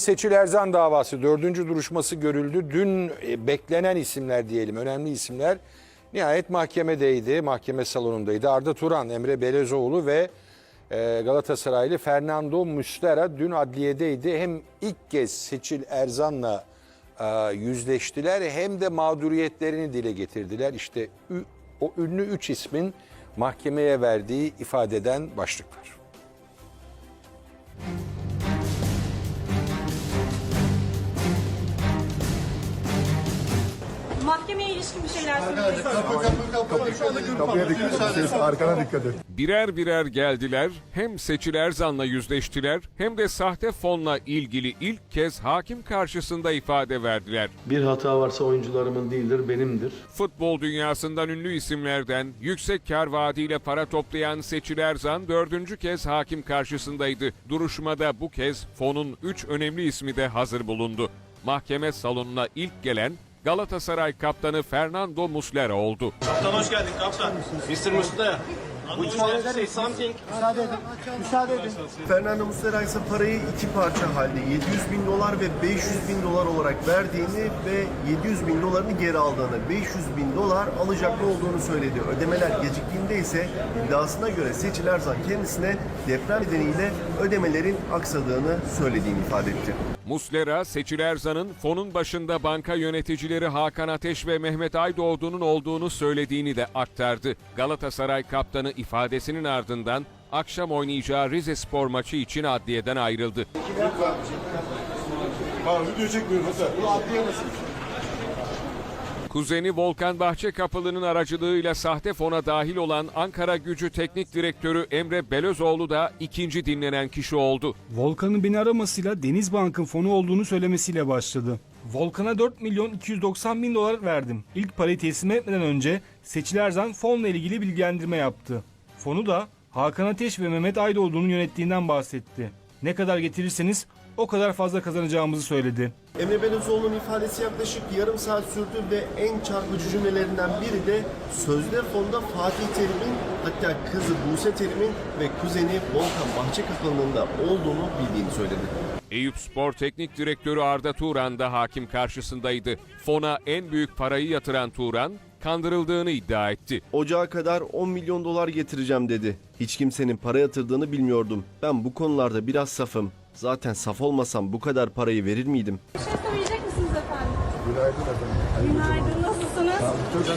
Seçil Erzan davası dördüncü duruşması görüldü. Dün e, beklenen isimler diyelim, önemli isimler nihayet mahkemedeydi, mahkeme salonundaydı. Arda Turan, Emre Belezoğlu ve e, Galatasaraylı Fernando Muslera dün adliyedeydi. Hem ilk kez Seçil Erzan'la e, yüzleştiler hem de mağduriyetlerini dile getirdiler. İşte o ünlü üç ismin mahkemeye verdiği ifadeden başlıklar. Mahkemeye ilişkin bir şeyler söyleyeceğim. Kapı kapı kapı. Şu anda Kapıya dikkat et. Arkana dikkat et. Birer birer geldiler, hem Seçil Erzan'la yüzleştiler hem de sahte fonla ilgili ilk kez hakim karşısında ifade verdiler. Bir hata varsa oyuncularımın değildir, benimdir. Futbol dünyasından ünlü isimlerden yüksek kar vaadiyle para toplayan Seçil Erzan dördüncü kez hakim karşısındaydı. Duruşmada bu kez fonun üç önemli ismi de hazır bulundu. Mahkeme salonuna ilk gelen Galatasaray kaptanı Fernando Muslera oldu. Kaptan hoş geldin kaptan. Mr. Musta. Like to say something? Fernando Muslera ise parayı iki parça halde 700 bin dolar ve 500 bin dolar olarak verdiğini ve 700 bin dolarını geri aldığını, 500 bin dolar alacaklı olduğunu söyledi. Ödemeler geciktiğinde ise iddiasına göre Seçil Erzan kendisine deprem nedeniyle ödemelerin aksadığını söylediğini ifade etti. Muslera, Seçil Erzan'ın fonun başında banka yöneticileri Hakan Ateş ve Mehmet Aydoğdu'nun olduğunu söylediğini de aktardı. Galatasaray kaptanı ifadesinin ardından akşam oynayacağı Rize Spor maçı için adliyeden ayrıldı. Atlayamazsın. Kuzeni Volkan Bahçekapılı'nın aracılığıyla sahte fona dahil olan Ankara Gücü Teknik Direktörü Emre Belözoğlu da ikinci dinlenen kişi oldu. Volkan'ın beni aramasıyla Denizbank'ın fonu olduğunu söylemesiyle başladı. Volkan'a 4 milyon 290 bin dolar verdim. İlk parayı teslim etmeden önce Seçil Erzan fonla ilgili bilgilendirme yaptı. Fonu da Hakan Ateş ve Mehmet Aydoğdu'nun yönettiğinden bahsetti. Ne kadar getirirseniz o kadar fazla kazanacağımızı söyledi. Emre Belözoğlu'nun ifadesi yaklaşık yarım saat sürdü ve en çarpıcı cümlelerinden biri de sözde fonda Fatih Terim'in hatta kızı Buse Terim'in ve kuzeni Volkan Bahçekapı'nın da olduğunu bildiğini söyledi. Eyüp Spor Teknik Direktörü Arda Turan da hakim karşısındaydı. Fona en büyük parayı yatıran Turan, kandırıldığını iddia etti. Ocağa kadar 10 milyon dolar getireceğim dedi. Hiç kimsenin para yatırdığını bilmiyordum. Ben bu konularda biraz safım. Zaten saf olmasam bu kadar parayı verir miydim? Bir şey söyleyecek misiniz efendim? Günaydın efendim. Günaydın, nasılsınız?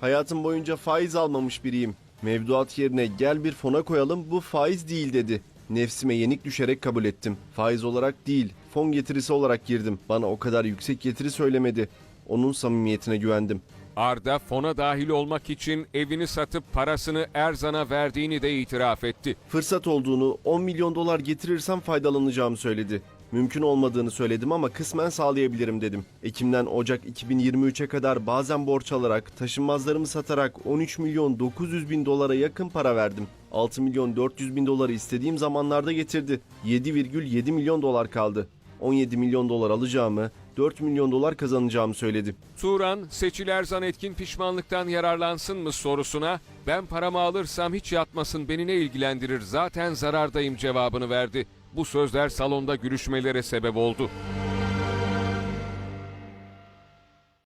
Hayatım boyunca faiz almamış biriyim. Mevduat yerine gel bir fona koyalım bu faiz değil dedi. Nefsime yenik düşerek kabul ettim. Faiz olarak değil, fon getirisi olarak girdim. Bana o kadar yüksek getiri söylemedi. Onun samimiyetine güvendim. Arda fona dahil olmak için evini satıp parasını Erzan'a verdiğini de itiraf etti. Fırsat olduğunu 10 milyon dolar getirirsem faydalanacağımı söyledi. Mümkün olmadığını söyledim ama kısmen sağlayabilirim dedim. Ekim'den Ocak 2023'e kadar bazen borç alarak, taşınmazlarımı satarak 13 milyon 900 bin dolara yakın para verdim. 6 milyon 400 bin doları istediğim zamanlarda getirdi. 7,7 milyon dolar kaldı. 17 milyon dolar alacağımı, 4 milyon dolar kazanacağımı söyledi. Turan, Seçil Erzan etkin pişmanlıktan yararlansın mı sorusuna ben paramı alırsam hiç yatmasın beni ne ilgilendirir zaten zarardayım cevabını verdi. Bu sözler salonda gülüşmelere sebep oldu.